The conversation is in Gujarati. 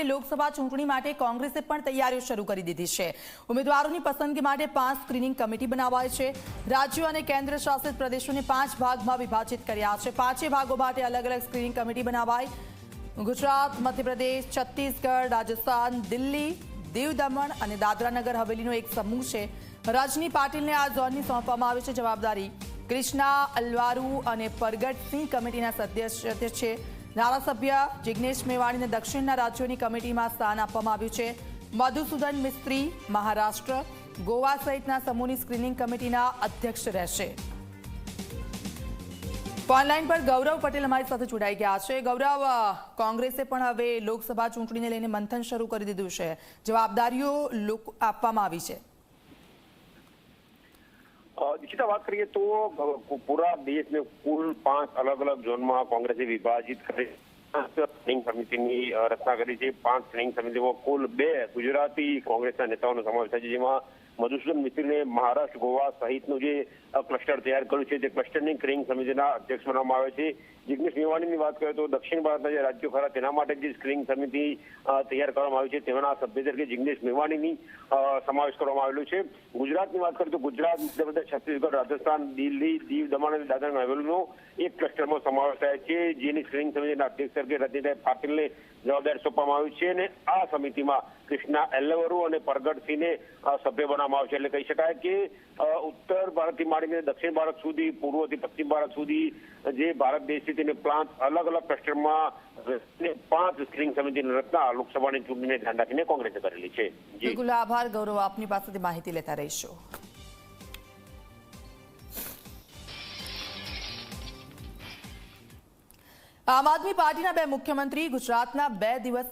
આખરે લોકસભા ચૂંટણી માટે કોંગ્રેસે પણ તૈયારીઓ શરૂ કરી દીધી છે. ઉમેદવારોની પસંદગી માટે પાંચ સ્ક્રીનિંગ કમિટી બનાવાય છે. રાજ્યો અને કેન્દ્ર શાસિત પ્રદેશોને પાંચ ભાગમાં વિભાજિત કર્યા છે. પાંચે ભાગો માટે અલગ અલગ સ્ક્રીનિંગ કમિટી બનાવાય. ગુજરાત, મધ્યપ્રદેશ, છત્તીસગઢ, રાજસ્થાન, દિલ્હી દીવ દમણ અને દાદરાનગર હવેલીનો એક સમૂહ છે. રજની પાટીલને આ ઝોનની સોંપવામાં આવી છે જવાબદારી. કૃષ્ણા, અલવારુ અને પરગટસિંહ કમિટીના સદસ્ય છે. ધારાસભ્ય જિગ્નેશ મેવાણીને દક્ષિણના રાજ્યોની કમિટીમાં સ્થાન આપવામાં આવ્યું છે. મધુસૂદન મિસ્ત્રી, મહારાષ્ટ્ર, ગોવા સહિતના સમૂહની સ્ક્રીનિંગ કમિટીના અધ્યક્ષ રહેશે. ઓનલાઈન પર ગૌરવ પટેલ અમારી સાથે જોડાઈ ગયા છે. ગૌરવ કોંગ્રેસે પણ હવે લોકસભા ચૂંટણીને લઈને મંથન શરૂ કરી દીધું છે. જવાબદારીઓ આપવામાં આવી છે. દીક્ષિતા વાત કરીએ તો પૂરા દેશને કુલ પાંચ અલગ અલગ ઝોનમાં કોંગ્રેસે વિભાજિત કરી સ્ક્રીનિંગ સમિતિની રચના કરી છે પાંચ સ્ક્રીનિંગ સમિતિમાં કુલ બે ગુજરાતી કોંગ્રેસના નેતાઓનો સમાવેશ થાય છે જેમાં મધુસૂદન મિત્રીને મહારાષ્ટ્ર, ગોવા સહિતનું જે ક્લસ્ટર તૈયાર કર્યું છે તે ક્લસ્ટરની સ્ક્રીનિંગ સમિતિના અધ્યક્ષ બનાવવામાં આવે છે. જિગ્નેશ મેવાણીની વાત કરીએ તો દક્ષિણ ભારતના જે રાજ્યો ખરા, તેના માટે જે સ્ક્રીનિંગ સમિતિ તૈયાર કરવામાં આવી છે તેના સભ્ય તરીકે જિગ્નેશ મેવાણીની સમાવેશ કરવામાં આવેલો છે. ગુજરાતની વાત કરીએ તો ગુજરાત મધ્યપ્રદેશ છત્તીસગઢ, રાજસ્થાન, દિલ્હી, દીવ, દમણ અને દાદરા હવેલીનો એક ક્લસ્ટરમાં સમાવેશ થાય છે, જેની સ્ક્રીનિંગ સમિતિના અધ્યક્ષ તરીકે રજનીભાઈ પાટીલને જવાબદારી સોંપવામાં આવી છે અને આ સમિતિમાં કૃષ્ણા એલ્લવરુ અને પરગટસિંહને સભ્ય બનાવવામાં આવશે એટલે કહી શકાય કે ઉત્તર ભારતથી માંડીને દક્ષિણ ભારત સુધી, પૂર્વથી પશ્ચિમ ભારત સુધી, જે ભારત દેશ છે તેને પાંચ અલગ અલગ ક્લસ્ટરમાં પાંચ સ્ક્રીનિંગ સમિતિની રચના લોકસભાની ચૂંટણીને ધ્યાન રાખીને કોંગ્રેસે કરેલી છે. બિલકુલ, આભાર, ગૌરવ. આપની પાસેથી માહિતી લેતા રહીશું. આમ આદમી પાર્ટીના બે મુખ્યમંત્રી ગુજરાતના બે દિવસ